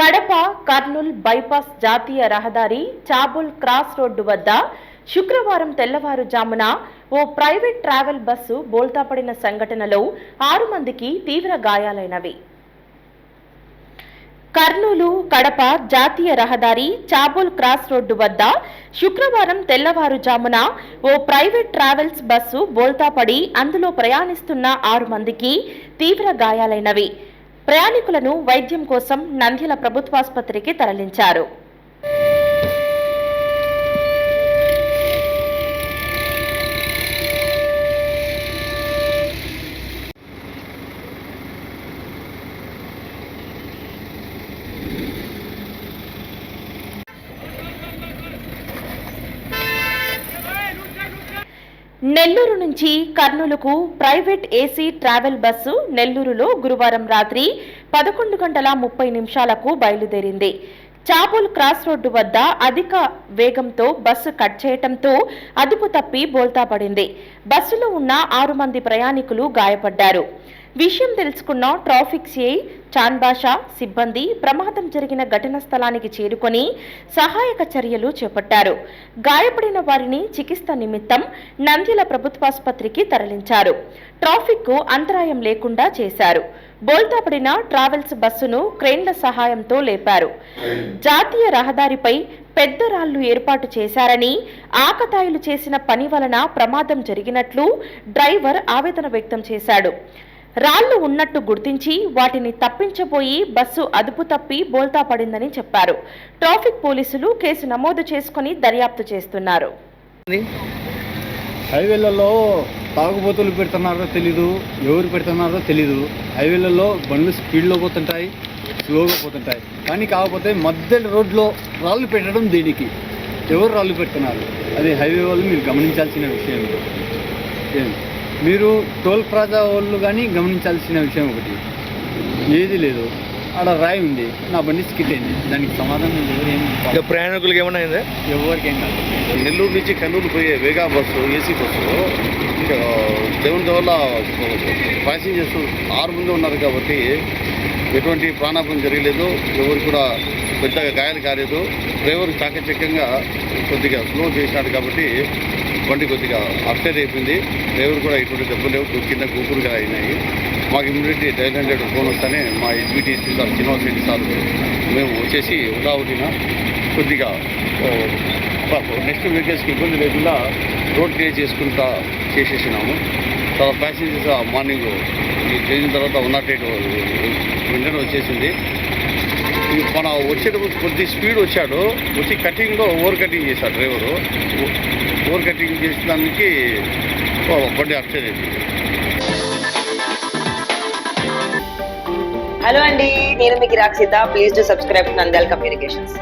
Kadapa Kurnool bypass జాతీయ రహదారి చాబుల్ cross road వద్ద శుక్రవారం తెల్లవారుజామున ఓ ప్రైవేట్ ట్రావెల్ బస్సు బోల్తాపడిన సంఘటనలో ఆరు మందికి తీవ్ర గాయాలైనవి. కర్నూలు కడప జాతీయ రహదారి చాబుల్ క్రాస్ రోడ్డు వద్ద శుక్రవారం తెల్లవారుజామున ఓ ప్రైవేట్ ట్రావెల్స్ బస్సు బోల్తాపడి అందులో ప్రయాణిస్తున్న ఆరు మందికి తీవ్ర గాయాలైనవి. ప్రయాణికులను వైద్యం కోసం నంద్యాల ప్రభుత్వాసుపత్రికి తరలించారు. నెల్లూరు నుంచి కర్నూలుకు ప్రైవేట్ ఏసీ ట్రావెల్ బస్సు నెల్లూరులో గురువారం రాత్రి పదకొండు గంటల ముప్పై నిమిషాలకు బయలుదేరింది. చాబుల్ క్రాస్ రోడ్డు వద్ద అధిక వేగంతో బస్సు కట్ చేయటంతో అదుపు తప్పి బోల్తా పడింది. బస్సులో ఉన్న ఆరు మంది ప్రయాణికులు గాయపడ్డారు. విషయం తెలుసుకున్న ట్రాఫిక్ సిఐ చాన్బాషా సిబ్బంది ప్రమాదం జరిగిన ఘటన స్థలానికి చేరుకొని సహాయక చర్యలు చేపట్టారు. గాయపడిన వారిని చికిత్స నిమిత్తం నంద్యాల ప్రభుత్వాసుపత్రికి తరలించారు. ట్రాఫిక్కు అంతరాయం లేకుండా చేశారు. బోల్తాపడిన ట్రావెల్స్ బస్సును క్రెయిన్ల సహాయంతో లేపారు. జాతీయ రహదారిపై పెద్ద రాళ్ళు ఏర్పాటు చేశారని ఆకతాయిలు చేసిన పని వలన ప్రమాదం జరిగినట్లు డ్రైవర్ ఆవేదన వ్యక్తం చేశాడు. రాళ్ళు ఉన్నట్టు గుర్తించి వాటిని తప్పించబోయి బస్సు అదుపు తప్పి బోల్తా పడిందని చెప్పారు. ట్రాఫిక్ పోలీసులు కేసు నమోదు చేసుకుని దర్యాప్తు చేస్తున్నారు. హైవేలలో తాగుబోతులు పెడుతున్నారో తెలీదు ఎవరు పెడుతున్నారో తెలీదు. హైవేలలో బండ్లు స్పీడ్లో పోతుంటాయి స్లోగా పోతుంటాయి. కానీ కాకపోతే మధ్య రోడ్లో రాళ్ళు పెట్టడం దీనికి? ఎవరు రాళ్ళు పెడుతున్నారు? అది హైవే వాళ్ళు మీరు గమనించాల్సిన విషయం. మీరు టోల్ ప్లాజా వాళ్ళు కానీ గమనించాల్సిన విషయం ఒకటి. ఏది లేదు. ఆడ రాయి ఉంది. నా బండి స్కిట్ అయింది. దానికి సమాధానం ఎవరు ఏం ఇంకా ప్రయాణికులకి ఏమైనా అయిందా? ఎవరికేం కాదు. నెల్లూరు నుంచి కర్నూలు పోయే వేగా బస్సు ఏసీ బస్సు దేవుని వల్ల ప్యాసింజర్స్ ఆరు మంది ఉన్నారు కాబట్టి ఎటువంటి ప్రాణాపం జరగలేదు. ఎవరు కూడా పెద్దగా గాయాలు కాలేదు. డ్రైవర్ చాకచక్యంగా కొద్దిగా స్లో చేసినాడు కాబట్టి బండి కొద్దిగా అప్సెట్ అయిపోయింది. డ్రైవర్ కూడా ఎటువంటి దెబ్బలు లేవు. కింద గూపురుగా అయినాయి. మాకు ఇమ్మీడియట్లీ డైల్ హండ్రెడ్ ఫోన్ వస్తానే మా SBTC sir Srinivas Reddy sir మేము వచ్చేసి ఉదాహరణ కొద్దిగా నెక్స్ట్ వెహికల్స్కి ఇబ్బంది లేకుండా రోడ్ క్లియర్ చేసుకుంటా చేసేసినాము. తర్వాత ప్యాసింజర్స్ మార్నింగ్ చేసిన తర్వాత వన్ నాట్ ఎయిట్ వెంటనే వచ్చేసింది. మన వచ్చేటప్పుడు కొద్ది స్పీడ్ వచ్చాడు. వచ్చి కటింగ్లో ఓవర్ కటింగ్ చేశాడు డ్రైవరు. బోర్ కటింగ్ చేసిన బండి అయిపోయింది హలో అండి నేను మీకు Rakshita. Please to subscribe Nandal communications